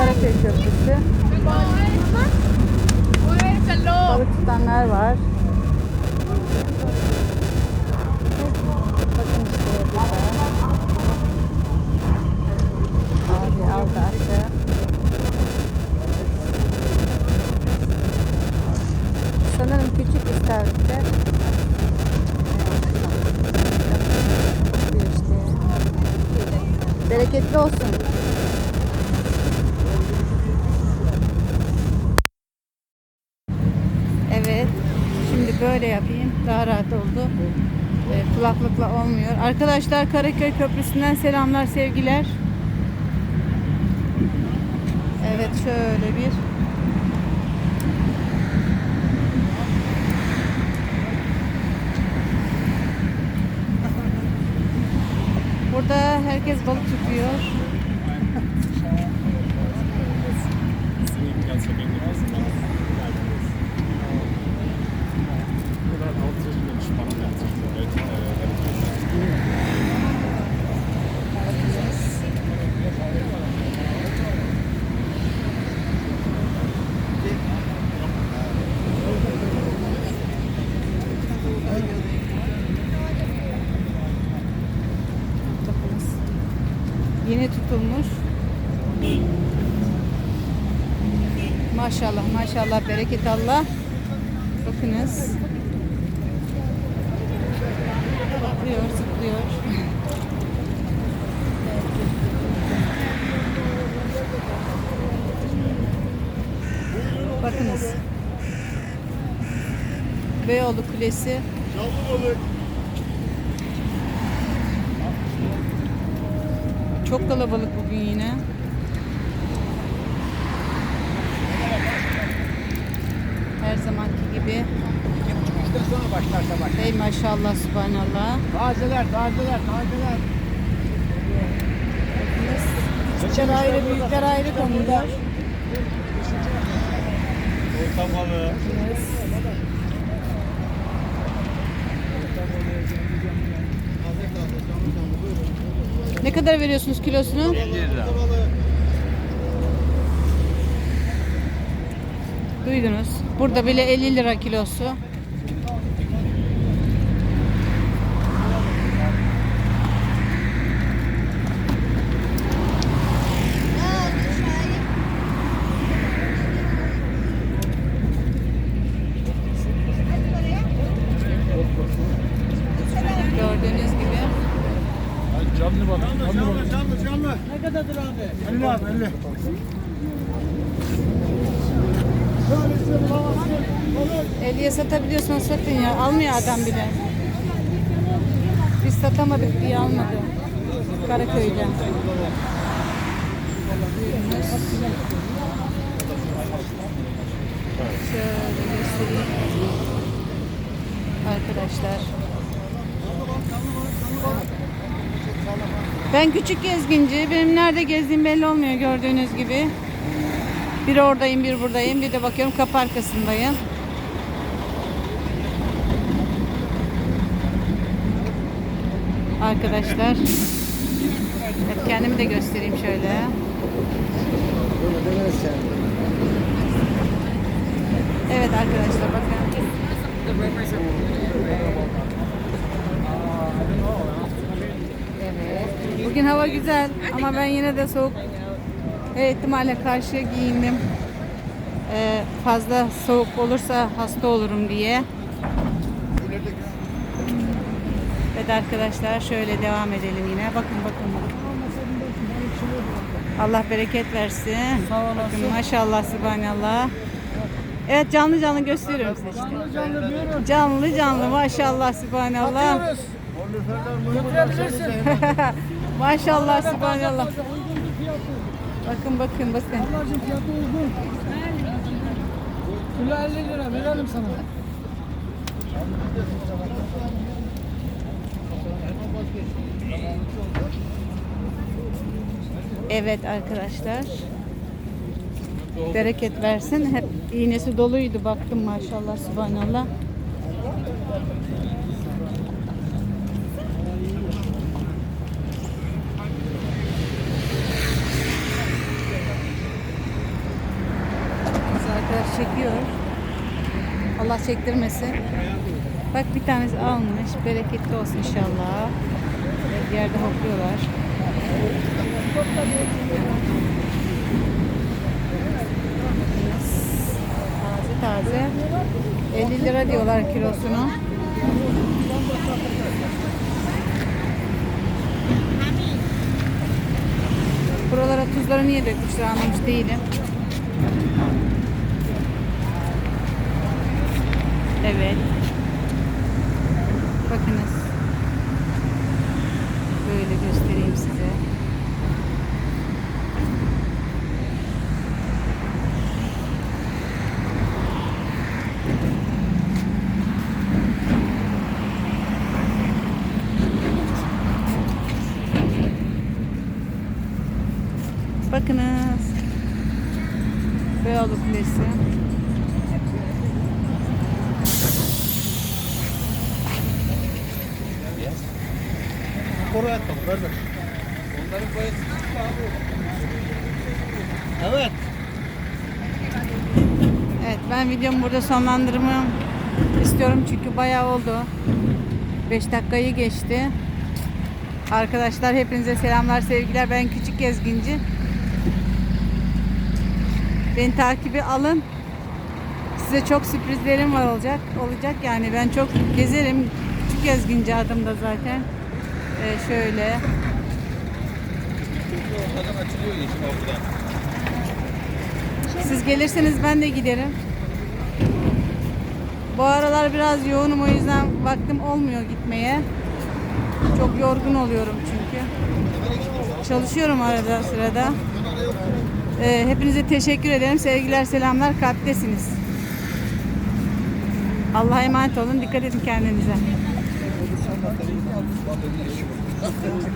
Karaköy Köprüsü. Balık tutanlar var. Bakın işte burada. Abi aldı attı. Sanırım küçük istavritler. İşte. Bereketli olsun. Evet. Şimdi böyle yapayım. Daha rahat oldu. Ee, kulaklıkla olmuyor. Arkadaşlar Karaköy Köprüsü'nden selamlar, sevgiler. Evet şöyle bir Burada herkes balık tutuyor. Yeni tutulmuş. Maşallah maşallah bereket Allah. Bakınız. Zıplıyor zıplıyor. Bakınız. Beyoğlu Kulesi. Çok kalabalık bugün yine. Her zamanki gibi. İşte sonra başlarsa başlar. Hey maşallah subhanallah. Tazeler, tazeler, tazeler. Küçükler ayrı, büyükler ayrı konuda. Orta balığı. Ne kadar veriyorsunuz kilosunu? 50 lira. Duydunuz. Burada bile 50 lira kilosu. Gördüğünüz gibi. Canlı balık. Canlı balık. Canlı, canlı. Ne kadardır abi? 50 abi, 50. Şöyle size bulamazsın. Olur. 50'ye satabiliyorsan satın ya. Almıyor adam bile. Biz satamadık diye almadı. Karaköy'den. Şöyle göstereyim. Arkadaşlar. Ben küçük gezginci. Benim nerede gezdiğim belli olmuyor gördüğünüz gibi. Bir oradayım, bir buradayım. Bir de bakıyorum kapı arkasındayım. Arkadaşlar. Evet, kendimi de göstereyim şöyle. Evet arkadaşlar bakın. Evet. Bugün hava güzel ama ben yine de soğuk her ihtimale karşı giyindim. Ee, fazla soğuk olursa hasta olurum diye. Evet arkadaşlar şöyle devam edelim yine. Bakın bakın. bakın. Allah bereket versin. Bakın maşallah subhanallah. Evet canlı canlı gösteriyorum size işte. Canlı diyorum. Canlı canlı maşallah subhanallah. Atıyoruz. Götürebilirsin. maşallah subhanallah. Bakın bakın bakın. Ablacığım fiyatı uygun. Kilo 50 lira verelim sana. Evet arkadaşlar. Bereket versin. Hep iğnesi doluydu baktım maşallah subhanallah. Allah çektirmesin. Bak bir tanesi almış. Bereketli olsun inşallah. Bir yerde hopluyorlar. Taze taze. 50 lira diyorlar kilosunu. Buralara tuzları niye dökmüşler anlamış değilim. Evet. Bakınız. Böyle göstereyim size. Bakınız. Beyoğlu Kulesi. Oraya atalım kardeş. Onların boyası abi. Evet. Evet ben videomu burada sonlandırmamı istiyorum çünkü bayağı oldu. 5 dakikayı geçti. Arkadaşlar hepinize selamlar sevgiler. Ben Küçük Gezginci. Beni takibi alın. Size çok sürprizlerim var olacak. Olacak yani ben çok gezerim. Küçük Gezginci adım da zaten. Ee, şöyle. Siz gelirseniz ben de giderim. Bu aralar biraz yoğunum o yüzden vaktim olmuyor gitmeye. Çok yorgun oluyorum çünkü. Çalışıyorum arada sırada. Ee, hepinize teşekkür ederim. Sevgiler, selamlar. Kalptesiniz. Allah'a emanet olun. Dikkat edin kendinize. Osman Bey'in eşi